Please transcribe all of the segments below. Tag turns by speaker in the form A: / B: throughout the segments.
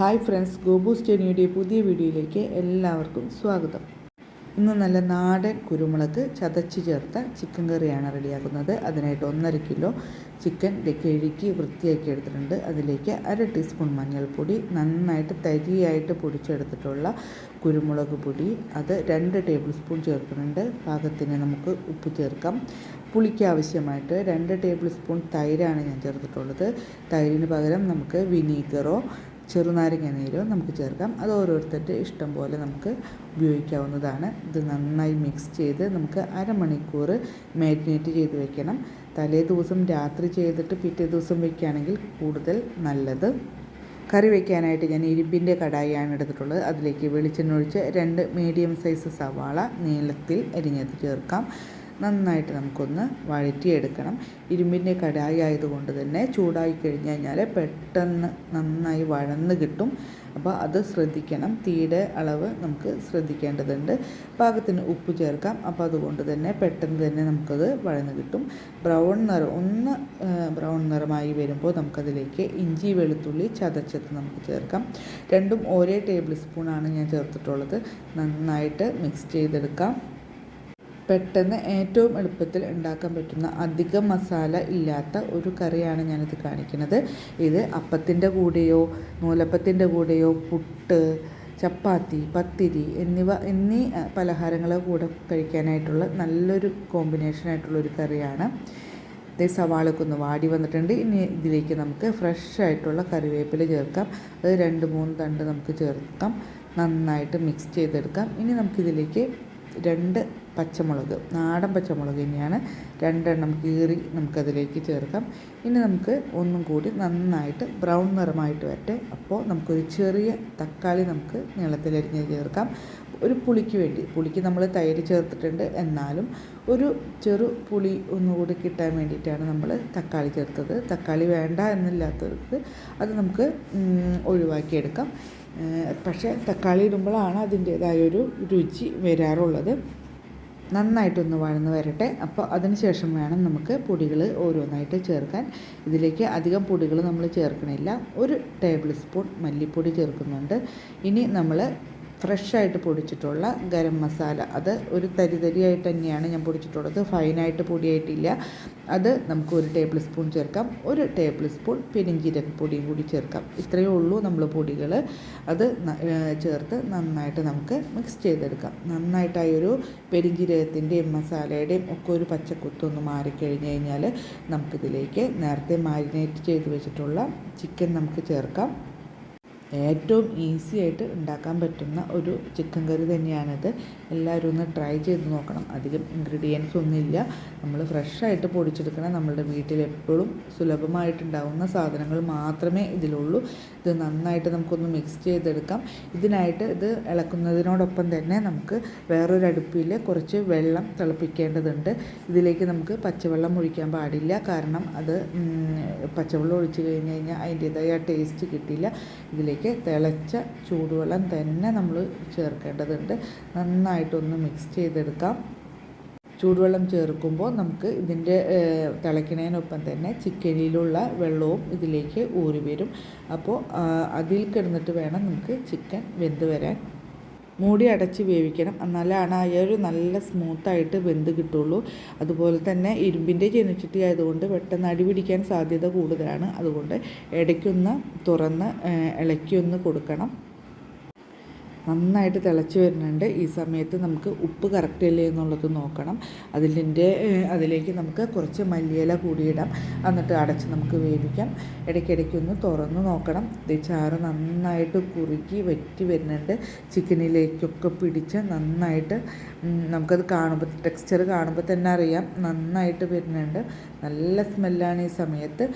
A: Hi friends Gobu സ്റ്റേനിയുടെ പുതിയ വീഡിയോയിലേക്ക് എല്ലാവർക്കും സ്വാഗതം. ഇന്ന് നല്ല നാടൻ കുരുമുളക് ചതച്ച് ചേർത്ത ചിക്കൻ കറിയാണ് റെഡിയാക്കുന്നത്. അതിനായിട്ട് ഒന്നര കിലോ ചിക്കൻ കഴുകി വൃത്തിയാക്കി എടുത്തിട്ടുണ്ട്. അതിലേക്ക് അര ടീസ്പൂൺ മഞ്ഞൾപ്പൊടി നന്നായിട്ട് തരിയായിട്ട് പൊടിച്ചെടുത്തിട്ടുള്ള കുരുമുളക് പൊടി അത് രണ്ട് ടേബിൾ സ്പൂൺ ചേർക്കുന്നുണ്ട്. പാകത്തിന് നമുക്ക് ഉപ്പ് ചേർക്കാം. പുളിക്ക് ആവശ്യമായിട്ട് രണ്ട് ടേബിൾ സ്പൂൺ തൈരാണ് ഞാൻ ചേർത്തിട്ടുള്ളത്. തൈരിന് പകരം നമുക്ക് വിനീഗറോ ചെറുനാരങ്ങ നീരോ നമുക്ക് ചേർക്കാം. അത് ഓരോരുത്തരുടെ ഇഷ്ടം പോലെ നമുക്ക് ഉപയോഗിക്കാവുന്നതാണ്. ഇത് നന്നായി മിക്സ് ചെയ്ത് നമുക്ക് അരമണിക്കൂർ മാരിനേറ്റ് ചെയ്ത് വെക്കണം. തലേ ദിവസം രാത്രി ചെയ്തിട്ട് പിറ്റേ ദിവസം വെക്കുകയാണെങ്കിൽ കൂടുതൽ നല്ലത്. കറി വയ്ക്കാനായിട്ട് ഞാൻ ഇരുമ്പിന്റെ കടായിയാണ് എടുത്തിട്ടുള്ളത്. അതിലേക്ക് വെളിച്ചെണ്ണ ഒഴിച്ച് രണ്ട് മീഡിയം സൈസ് സവാള നീളത്തിൽ അരിഞ്ഞത് ചേർക്കാം. നന്നായിട്ട് നമുക്കൊന്ന് വഴറ്റിയെടുക്കണം. ഇരുമ്പിന്റെ കടായി ആയതുകൊണ്ട് തന്നെ ചൂടായി കഴിഞ്ഞ് കഴിഞ്ഞാൽ പെട്ടെന്ന് നന്നായി വഴന്ന് കിട്ടും. അപ്പോൾ അത് ശ്രദ്ധിക്കണം. തീയുടെ അളവ് നമുക്ക് ശ്രദ്ധിക്കേണ്ടതുണ്ട്. പാകത്തിന് ഉപ്പ് ചേർക്കാം. അപ്പോൾ അതുകൊണ്ട് തന്നെ പെട്ടെന്ന് തന്നെ നമുക്കത് വഴന്ന് കിട്ടും. ബ്രൗൺ നിറം ഒന്ന് ബ്രൗൺ നിറമായി വരുമ്പോൾ നമുക്കതിലേക്ക് ഇഞ്ചി വെളുത്തുള്ളി ചതച്ചത് നമുക്ക് ചേർക്കാം. രണ്ടും ഒരേ ടേബിൾ സ്പൂണാണ് ഞാൻ ചേർത്തിട്ടുള്ളത്. നന്നായിട്ട് മിക്സ് ചെയ്തെടുക്കാം. പെട്ടെന്ന് ഏറ്റവും എളുപ്പത്തിൽ ഉണ്ടാക്കാൻ പറ്റുന്ന അധികം മസാല ഇല്ലാത്ത ഒരു കറിയാണ് ഞാനിത് കാണിക്കുന്നത്. ഇത് അപ്പത്തിന്റെ കൂടെയോ നൂലപ്പത്തിന്റെ കൂടെയോ പുട്ട് ചപ്പാത്തി പത്തിരി എന്നിവ എന്നീ പലഹാരങ്ങളെ കൂടെ കഴിക്കാനായിട്ടുള്ള നല്ലൊരു കോമ്പിനേഷനായിട്ടുള്ള ഒരു കറിയാണ്. ഇത് സവാളൊക്കെ ഒന്ന് വാടി വന്നിട്ടുണ്ട്. ഇനി ഇതിലേക്ക് നമുക്ക് ഫ്രഷ് ആയിട്ടുള്ള കറിവേപ്പില ചേർക്കാം. അത് രണ്ട് മൂന്ന് തണ്ട് നമുക്ക് ചേർക്കാം. നന്നായിട്ട് മിക്സ് ചെയ്തെടുക്കാം. ഇനി നമുക്കിതിലേക്ക് രണ്ട് പച്ചമുളക് നാടൻ പച്ചമുളക് തന്നെയാണ്. രണ്ടെണ്ണം കീറി നമുക്കതിലേക്ക് ചേർക്കാം. ഇനി നമുക്ക് ഒന്നും കൂടി നന്നായിട്ട് ബ്രൗൺ നിറമായിട്ട് വരട്ടെ. അപ്പോൾ നമുക്കൊരു ചെറിയ തക്കാളി നമുക്ക് നീളത്തിലരിഞ്ഞ് ചേർക്കാം. ഒരു പുളിക്ക് വേണ്ടി പുളിക്ക് നമ്മൾ തൈര് ചേർത്തിട്ടുണ്ട്. എന്നാലും ഒരു ചെറു പുളി ഒന്നുകൂടി കിട്ടാൻ വേണ്ടിയിട്ടാണ് നമ്മൾ തക്കാളി ചേർത്തത്. തക്കാളി വേണ്ട എന്നില്ലാത്തവർക്ക് അത് നമുക്ക് ഒഴിവാക്കിയെടുക്കാം. പക്ഷേ തക്കാളി ഇടുമ്പോഴാണ് അതിന്റേതായൊരു രുചി വരാറുള്ളത്. നന്നായിട്ടൊന്ന് വഴന്ന് വരട്ടെ. അപ്പോൾ അതിന് ശേഷം വേണം നമുക്ക് പൊടികൾ ഓരോന്നായിട്ട് ചേർക്കാൻ. ഇതിലേക്ക് അധികം പൊടികൾ നമ്മൾ ചേർക്കണില്ല. ഒരു ടേബിൾ സ്പൂൺ മല്ലിപ്പൊടി ചേർക്കുന്നുണ്ട്. ഇനി നമ്മൾ ഫ്രഷായിട്ട് പൊടിച്ചിട്ടുള്ള ഗരം മസാല. അത് ഒരു തരി തരിയായിട്ട് തന്നെയാണ് ഞാൻ പൊടിച്ചിട്ടുള്ളത്. ഫൈനായിട്ട് പൊടിയായിട്ടില്ല. അത് നമുക്ക് ഒരു ടേബിൾ സ്പൂൺ ചേർക്കാം. ഒരു ടേബിൾ സ്പൂൺ പെരിഞ്ചീരകപ്പൊടിയും കൂടി ചേർക്കാം. ഇത്രയേ ഉള്ളൂ നമ്മൾ പൊടികൾ അത് ചേർത്ത് നന്നായിട്ട് നമുക്ക് മിക്സ് ചെയ്തെടുക്കാം. നന്നായിട്ട് ആ ഒരു പെരിഞ്ചീരകത്തിന്റെയും മസാലയുടെയും ഒക്കെ ഒരു പച്ചക്കുത്തൊന്ന് മാറിക്കഴിഞ്ഞ് കഴിഞ്ഞാൽ നമുക്കിതിലേക്ക് നേരത്തെ മാരിനേറ്റ് ചെയ്ത് വെച്ചിട്ടുള്ള ചിക്കൻ നമുക്ക് ചേർക്കാം. ഏറ്റവും ഈസി ആയിട്ട് ഉണ്ടാക്കാൻ പറ്റുന്ന ഒരു ചിക്കൻ കറി തന്നെയാണിത്. എല്ലാവരും ഒന്ന് ട്രൈ ചെയ്ത് നോക്കണം. അധികം ഇൻഗ്രീഡിയൻസ് ഒന്നുമില്ല. നമ്മൾ ഫ്രഷായിട്ട് പൊടിച്ചെടുക്കണം നമ്മളുടെ വീട്ടിൽ എപ്പോഴും സുലഭമായിട്ടുണ്ടാകുന്ന സാധനങ്ങൾ മാത്രമേ ഇതിലുള്ളൂ. ഇത് നന്നായിട്ട് നമുക്കൊന്ന് മിക്സ് ചെയ്തെടുക്കാം. ഇതിനായിട്ട് ഇത് ഇളക്കുന്നതിനോടൊപ്പം തന്നെ നമുക്ക് വേറൊരു അടുപ്പിൽ കുറച്ച് വെള്ളം തിളപ്പിക്കേണ്ടതുണ്ട്. ഇതിലേക്ക് നമുക്ക് പച്ചവെള്ളം ഒഴിക്കാൻ പാടില്ല. കാരണം അത് പച്ചവെള്ളം ഒഴിച്ച് കഴിഞ്ഞ് കഴിഞ്ഞാൽ അതിന്റേതായ ടേസ്റ്റ് കിട്ടില്ല. ഇതിലേക്ക് ഇതിലേക്ക് തിളച്ച ചൂടുവെള്ളം തന്നെ നമ്മൾ ചേർക്കേണ്ടതുണ്ട്. നന്നായിട്ടൊന്ന് മിക്സ് ചെയ്തെടുക്കാം. ചൂടുവെള്ളം ചേർക്കുമ്പോൾ നമുക്ക് ഇതിന്റെ തിളയ്ക്കുന്നതിനൊപ്പം തന്നെ ചിക്കനിലുള്ള വെള്ളവും ഇതിലേക്ക് ഊറി വരും. അപ്പോൾ അതിൽ കിടന്നിട്ട് വേണം നമുക്ക് ചിക്കൻ വെന്ത് വരാൻ. മൂടി അടച്ച് വേവിക്കണം. എന്നാലാണ് ആ ഒരു നല്ല സ്മൂത്തായിട്ട് വെന്ത് കിട്ടുള്ളൂ. അതുപോലെ തന്നെ ഇരുമ്പിന്റെ ചെനിച്ചിട്ടി ആയതുകൊണ്ട് പെട്ടെന്ന് അടി പിടിക്കാൻ സാധ്യത കൂടുതലാണ്. അതുകൊണ്ട് ഇടയ്ക്കൊന്ന് തുറന്ന് ഇളക്കിയൊന്ന് കൊടുക്കണം. നന്നായിട്ട് തിളച്ച് വരുന്നുണ്ട്. ഈ സമയത്ത് നമുക്ക് ഉപ്പ് കറക്റ്റ് അല്ലേ എന്നുള്ളത് നോക്കണം. അതിന്റെ അതിലേക്ക് നമുക്ക് കുറച്ച് മല്ലിയില കൂടിയിടാം. എന്നിട്ട് അടച്ച് നമുക്ക് വേവിക്കാം. ഇടയ്ക്കിടയ്ക്ക് ഒന്ന് തുറന്ന് നോക്കണം. ഇത് ചാറ് നന്നായിട്ട് കുറുക്കി വറ്റി വരുന്നുണ്ട്. ചിക്കനിലേക്കൊക്കെ പിടിച്ച് നന്നായിട്ട് നമുക്കത് കാണുമ്പോൾ ടെക്സ്ചർ കാണുമ്പോൾ തന്നെ അറിയാം. നന്നായിട്ട് വരുന്നുണ്ട്. നല്ല സ്മെല്ലാണ് ഈ സമയത്ത്.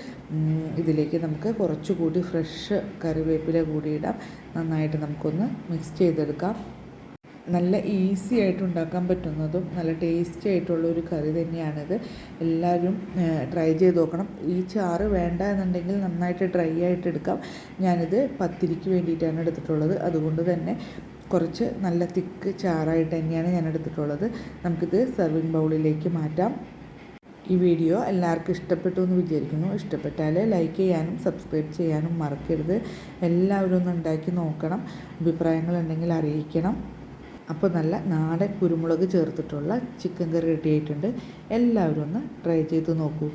A: ഇതിലേക്ക് നമുക്ക് കുറച്ചുകൂടി ഫ്രഷ് കറിവേപ്പില കൂടി ഇടാം നന്നായിട്ട് നമുക്കൊന്ന് മിക്സ് ചെയ്തെടുക്കാം. നല്ല ഈസി ആയിട്ട് ഉണ്ടാക്കാൻ പറ്റുന്നതും നല്ല ടേസ്റ്റി ആയിട്ടുള്ള ഒരു കറി തന്നെയാണിത്. എല്ലാവരും ട്രൈ ചെയ്ത് നോക്കണം. ഈ ചാറ് വേണ്ട എന്നുണ്ടെങ്കിൽ നന്നായിട്ട് ഡ്രൈ ആയിട്ട് എടുക്കാം. ഞാനിത് പത്തിരിക്ക് വേണ്ടിയിട്ടാണ് എടുത്തിട്ടുള്ളത്. അതുകൊണ്ട് തന്നെ കുറച്ച് നല്ല തിക്ക് ചാറായിട്ട് തന്നെയാണ് ഞാൻ എടുത്തിട്ടുള്ളത്. നമുക്കിത് സെർവിങ് ബൗളിലേക്ക് മാറ്റാം. ഈ വീഡിയോ എല്ലാവർക്കും ഇഷ്ടപ്പെട്ടു എന്ന് വിചാരിക്കുന്നു. ഇഷ്ടപ്പെട്ടാൽ ലൈക്ക് ചെയ്യാനും സബ്സ്ക്രൈബ് ചെയ്യാനും മറക്കരുത്. എല്ലാവരും ഒന്ന് ഉണ്ടാക്കി നോക്കണം. അഭിപ്രായങ്ങൾ ഉണ്ടെങ്കിൽ അറിയിക്കണം. അപ്പോൾ നല്ല നാടൻ കുരുമുളക് ചേർത്തിട്ടുള്ള ചിക്കൻ കറി റെഡി ആയിട്ടുണ്ട്. എല്ലാവരും ഒന്ന് ട്രൈ ചെയ്ത് നോക്കൂ.